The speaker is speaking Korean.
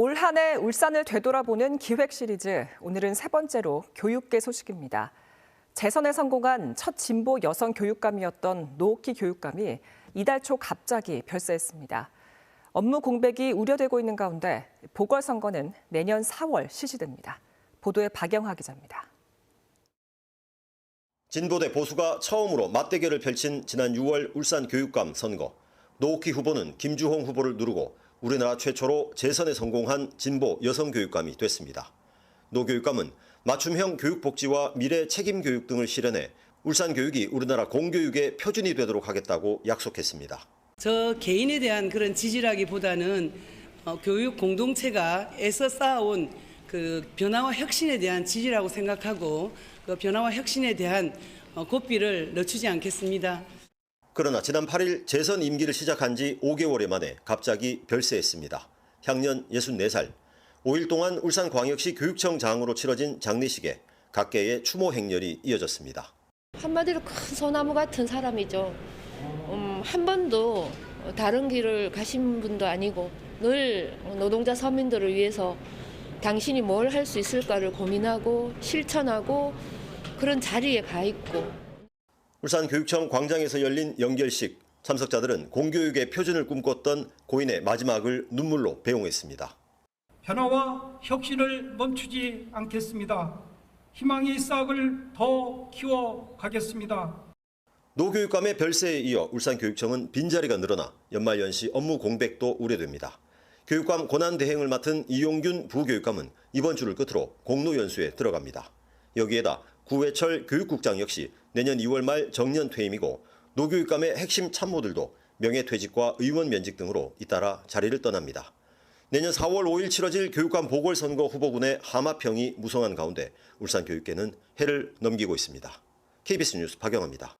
올 한 해 울산을 되돌아보는 기획 시리즈 오늘은 세 번째로 교육계 소식입니다. 재선에 성공한 첫 진보 여성 교육감이었던 노옥희 교육감이 이달 초 갑자기 별세했습니다. 업무 공백이 우려되고 있는 가운데 보궐선거는 내년 4월 실시됩니다. 보도에 박영하 기자입니다. 진보 대 보수가 처음으로 맞대결을 펼친 지난 6월 울산 교육감 선거. 노옥희 후보는 김주홍 후보를 누르고 우리나라 최초로 재선에 성공한 진보 여성 교육감이 됐습니다. 노 교육감은 맞춤형 교육복지와 미래 책임 교육 등을 실현해 울산 교육이 우리나라 공교육의 표준이 되도록 하겠다고 약속했습니다. 저 개인에 대한 그런 지지라기보다는 어, 교육 공동체가 애써 쌓아온 그 변화와 혁신에 대한 지지라고 생각하고 그 변화와 혁신에 대한 어, 고삐를 늦추지 않겠습니다. 그러나 지난 8일 재선 임기를 시작한 지 5개월 만에 갑자기 별세했습니다. 향년 64살. 5일 동안 울산광역시 교육청장으로 치러진 장례식에 각계의 추모 행렬이 이어졌습니다. 한마디로 큰 소나무 같은 사람이죠. 음, 한 번도 다른 길을 가신 분도 아니고 늘 노동자 서민들을 위해서 당신이 뭘 할 수 있을까를 고민하고 실천하고 그런 자리에 가 있고 울산 교육청 광장에서 열린 연결식. 참석자들은 공교육의 표준을 꿈꿨던 고인의 마지막을 눈물로 배웅했습니다. 변화와 혁신을 멈추지 않겠습니다. 희망의 싹을 더 키워 가겠습니다. 노교육감의 별세에 이어 울산교육청은 빈자리가 늘어나 연말연시 업무 공백도 우려됩니다. 교육감 권한대행을 맡은 이용균 부교육감은 이번 주를 끝으로 공로연수에 들어갑니다. 여기에다 구회철 교육국장 역시 내년 2월 말 정년 퇴임이고 노교육감의 핵심 참모들도 명예퇴직과 의원 면직 등으로 잇따라 자리를 떠납니다. 내년 4월 5일 치러질 교육감 보궐선거 후보군의 하마평이 무성한 가운데 울산교육계는 해를 넘기고 있습니다. KBS 뉴스 박영아입니다.